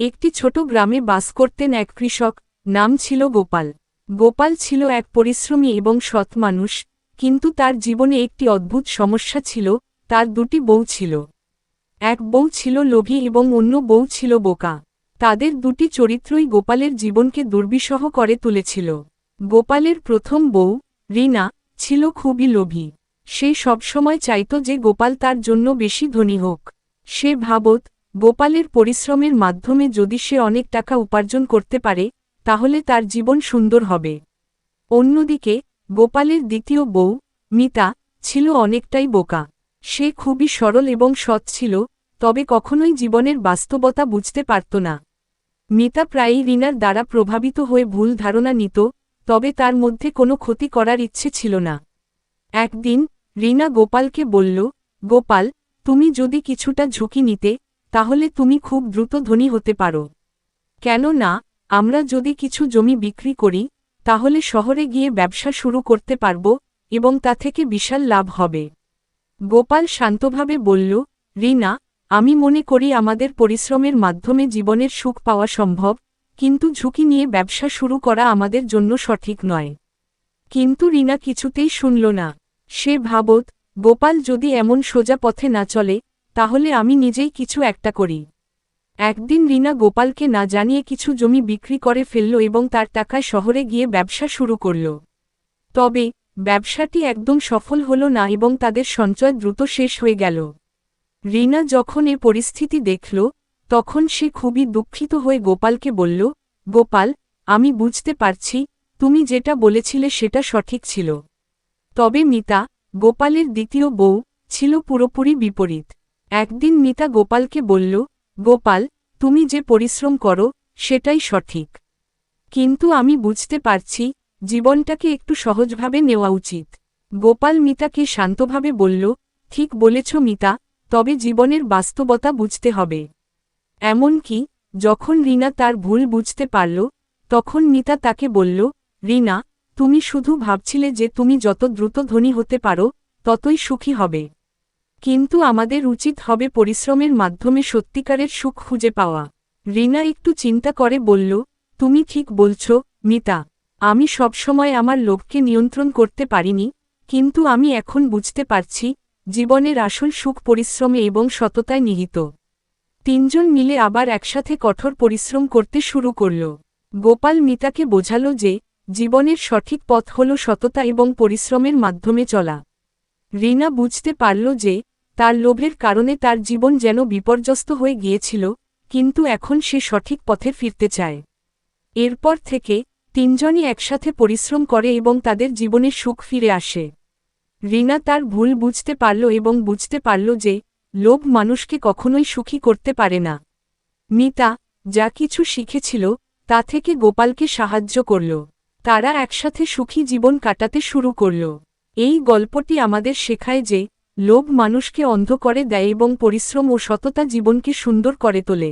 একটি ছোট গ্রামে বাস করতেন এক কৃষক, নাম ছিল গোপাল। গোপাল ছিল এক পরিশ্রমী এবং সৎ মানুষ, কিন্তু তার জীবনে একটি অদ্ভুত সমস্যা ছিল, তার দুটি বউ ছিল। এক বউ ছিল লোভী এবং অন্য বউ ছিল বোকা। তাদের দুটি চরিত্রই গোপালের জীবনকে দুর্বিষহ করে তুলেছিল। গোপালের প্রথম বউ, রিনা, ছিল খুবই লোভী। সে সবসময় চাইত যে গোপাল তার জন্য বেশি ধনী হোক। সে ভাবত গোপালের পরিশ্রমের মাধ্যমে যদি সে অনেক টাকা উপার্জন করতে পারে, তাহলে তার জীবন সুন্দর হবে। অন্যদিকে, গোপালের দ্বিতীয় বউ, মিতা, ছিল অনেকটাই বোকা। সে খুবই সরল এবং সৎ ছিল, তবে কখনোই জীবনের বাস্তবতা বুঝতে পারত না। মিতা প্রায়ই রিনার দ্বারা প্রভাবিত হয়ে ভুল ধারণা নিত, তবে তার মধ্যে কোনো ক্ষতি করার ইচ্ছে ছিল না। একদিন, রিনা গোপালকে বলল, গোপাল, তুমি যদি কিছুটা ঝুঁকি নিতে তাহলে তুমি খুব দ্রুত ধনী হতে পারো। কেন না, আমরা যদি কিছু জমি বিক্রি করি, তাহলে শহরে গিয়ে ব্যবসা শুরু করতে পারব এবং তা থেকে বিশাল লাভ হবে। গোপাল শান্তভাবে বলল, রিনা, আমি মনে করি আমাদের পরিশ্রমের মাধ্যমে জীবনের সুখ পাওয়া সম্ভব, কিন্তু ঝুঁকি নিয়ে ব্যবসা শুরু করা আমাদের জন্য সঠিক নয় কিন্তু রিনা কিছুতেই শুনল না। সে ভাবত, গোপাল যদি এমন সোজা পথে না চলে তাহলে আমি নিজেই কিছু একটা করি। একদিন রিনা গোপালকে না জানিয়ে কিছু জমি বিক্রি করে ফেলল এবং তার টাকায় শহরে গিয়ে ব্যবসা শুরু করল। তবে, ব্যবসাটি একদম সফল হল না এবং তাদের সঞ্চয় দ্রুত শেষ হয়ে গেল। রিনা যখন এ পরিস্থিতি দেখল, তখন সে খুবই দুঃখিত হয়ে গোপালকে বলল, গোপাল, আমি বুঝতে পারছি, তুমি যেটা বলেছিলে সেটা সঠিক ছিল। তবে মিতা, গোপালের দ্বিতীয় বউ ছিল পুরোপুরি বিপরীত। একদিন মিতা গোপালকে বলল, গোপাল, তুমি যে পরিশ্রম করো, সেটাই সঠিক। কিন্তু আমি বুঝতে পারছি, জীবনটাকে একটু সহজভাবে নেওয়া উচিত। গোপাল মিতাকে শান্তভাবে বলল, ঠিক বলেছ মিতা তবে জীবনের বাস্তবতা বুঝতে হবে। এমনকি, যখন রিনা তার ভুল বুঝতে পারল, তখন মিতা তাকে বলল, রিনা, তুমি শুধু ভাবছিলে যে তুমি যত দ্রুত ধনী হতে পারো, ততই সুখী হবে। কিন্তু আমাদের উচিত হবে পরিশ্রমের মাধ্যমে সত্যিকারের সুখ খুঁজে পাওয়া। রিনা একটু চিন্তা করে বলল, তুমি ঠিক বলছ, মিতা। আমি সবসময় আমার লোককে নিয়ন্ত্রণ করতে পারিনি, কিন্তু আমি এখন বুঝতে পারছি, জীবনের আসল সুখ পরিশ্রমে এবং সততায় নিহিত। তিনজন মিলে আবার একসাথে কঠোর পরিশ্রম করতে শুরু করল। গোপাল মিতাকে বোঝাল যে, জীবনের সঠিক পথ হল সততা এবং পরিশ্রমের মাধ্যমে চলা। রিনা বুঝতে পারল যে, তার লোভের কারণে তার জীবন যেন বিপর্যস্ত হয়ে গিয়েছিল, কিন্তু এখন সে সঠিক পথে ফিরতে চায়। এরপর থেকে, তিনজনই একসাথে পরিশ্রম করে এবং তাদের জীবনে সুখ ফিরে আসে। রিনা তার ভুল বুঝতে পারল এবং বুঝতে পারল যে, লোভ মানুষকে কখনোই সুখী করতে পারে না। মিতা, যা কিছু শিখেছিল, তা থেকে গোপালকে সাহায্য করল। তারা একসাথে সুখী জীবন কাটাতে শুরু করল। এই গল্পটি আমাদের শেখায় যে, লোভ মানুষকে অন্ধ করে দেয় এবং পরিশ্রম ও সততা জীবনকে সুন্দর করে তোলে।